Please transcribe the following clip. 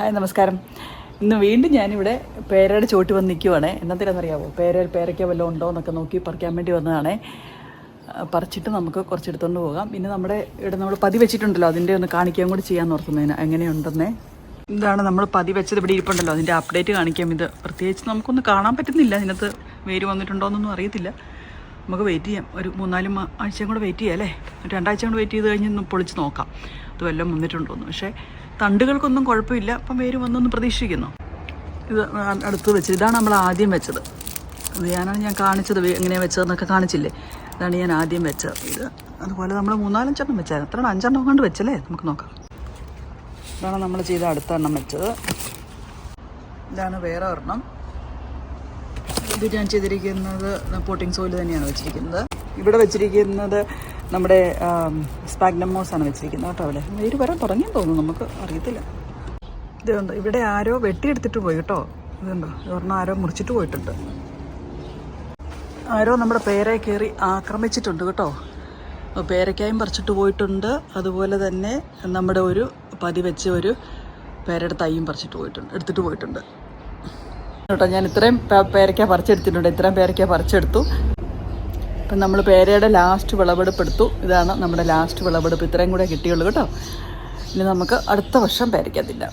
Hi നമസ്കാരം. ഇന്ന് വീണ്ടും ഞാനിവിടെ പേരയുടെ ചോട്ടി വന്ന് നിൽക്കുവാണേ എന്നതിലെന്നറിയാവോ പേര പേരയ്ക്ക വല്ലതും ഉണ്ടോ എന്നൊക്കെ നോക്കി പറിക്കാൻ വേണ്ടി വന്നതാണേ. പറിച്ചിട്ട് നമുക്ക് കുറച്ചെടുത്തുകൊണ്ട് പോകാം. പിന്നെ നമ്മുടെ ഇവിടെ നമ്മൾ പതി വെച്ചിട്ടുണ്ടല്ലോ. അതിന്റെ ഒന്ന് കാണിക്കാൻ കൂടി ചെയ്യാൻ ഓർക്കുന്നതിന്. എങ്ങനെയുണ്ടെന്നേ. ഇതാണ് നമ്മൾ പതി വെച്ചത്. ഇവിടെ ഇരിപ്പുണ്ടല്ലോ. അതിന്റെ അപ്ഡേറ്റ് കാണിക്കാം. ഇത് പ്രത്യേകിച്ച് നമുക്കൊന്ന് കാണാൻ പറ്റുന്നില്ല. ഇതിനകത്ത് വേര് വന്നിട്ടുണ്ടോ എന്നൊന്നും അറിയത്തില്ല. നമുക്ക് വെയിറ്റ് ചെയ്യാം. ഒരു മൂന്നാൽ ആഴ്ചയും കൂടെ വെയിറ്റ് ചെയ്യാം അല്ലേ? രണ്ടാഴ്ച കൂടെ വെയിറ്റ് ചെയ്ത് കഴിഞ്ഞ് പൊളിച്ച് നോക്കാം. അത് വല്ലതും വന്നിട്ടുണ്ടോയെന്ന് പക്ഷേ തണ്ടുകൾക്കൊന്നും കുഴപ്പമില്ല. അപ്പം വേര് വന്നൊന്ന് പ്രതീക്ഷിക്കുന്നു. ഇത് അടുത്ത് വെച്ച് ഇതാണ് നമ്മൾ ആദ്യം വെച്ചത്. ഇത് ഞാനാണ് ഞാൻ കാണിച്ചത്. എങ്ങനെയാണ് വെച്ചതെന്നൊക്കെ കാണിച്ചില്ലേ? ഇതാണ് ഞാൻ ആദ്യം വെച്ചത്. ഇത് അതുപോലെ നമ്മൾ മൂന്നാലഞ്ചെണ്ണം വെച്ചായിരുന്നു. എത്ര അഞ്ചെണ്ണം കൊണ്ട് വെച്ചല്ലേ? നമുക്ക് നോക്കാം. ഇതാണ് നമ്മൾ ചെയ്ത അടുത്ത എണ്ണം വെച്ചത്. ഇതാണ് വേറെ ഒരെണ്ണം. ഇത് ഞാൻ ചെയ്തിരിക്കുന്നത് പോട്ടിംഗ് സോയിൽ തന്നെയാണ് വെച്ചിരിക്കുന്നത്. ഇവിടെ വെച്ചിരിക്കുന്നത് നമ്മുടെ സ്പാഗ്നമോസ് ആണ് വെച്ചിരിക്കുന്നത് കേട്ടോ അവിടെ. വേര് വരാൻ തുടങ്ങിയെന്ന് തോന്നുന്നു നമുക്ക് അറിയത്തില്ല. ഇതുണ്ട് ഇവിടെ ആരോ വെട്ടിയെടുത്തിട്ട് പോയി കേട്ടോ. ഇതുണ്ടോ ഇതൊരെണ്ണം ആരോ മുറിച്ചിട്ട് പോയിട്ടുണ്ട്. ആരോ നമ്മുടെ പേരെ കയറി ആക്രമിച്ചിട്ടുണ്ട് കേട്ടോ. പേരയ്ക്കായും പറിച്ചിട്ട് പോയിട്ടുണ്ട്. അതുപോലെ തന്നെ നമ്മുടെ ഒരു പതി വെച്ച ഒരു പേരയുടെ തൈയും പറിച്ചിട്ട് പോയിട്ടുണ്ട് എടുത്തിട്ട് പോയിട്ടുണ്ട്. കേട്ടോ ഞാൻ ഇത്രയും പേരയ്ക്ക പറിച്ചെടുത്തിട്ടുണ്ട്. ഇത്രയും പേരയ്ക്ക പറിച്ചെടുത്തു. അപ്പം നമ്മൾ പേരയുടെ ലാസ്റ്റ് വിളവെടുപ്പ് എടുത്തു ഇതാണ് നമ്മുടെ ലാസ്റ്റ് വിളവെടുപ്പ്. ഇത്രയും കൂടെ കിട്ടിയുള്ളൂ കേട്ടോ. ഇനി നമുക്ക് അടുത്ത വർഷം പേരയ്ക്കത്തില്ല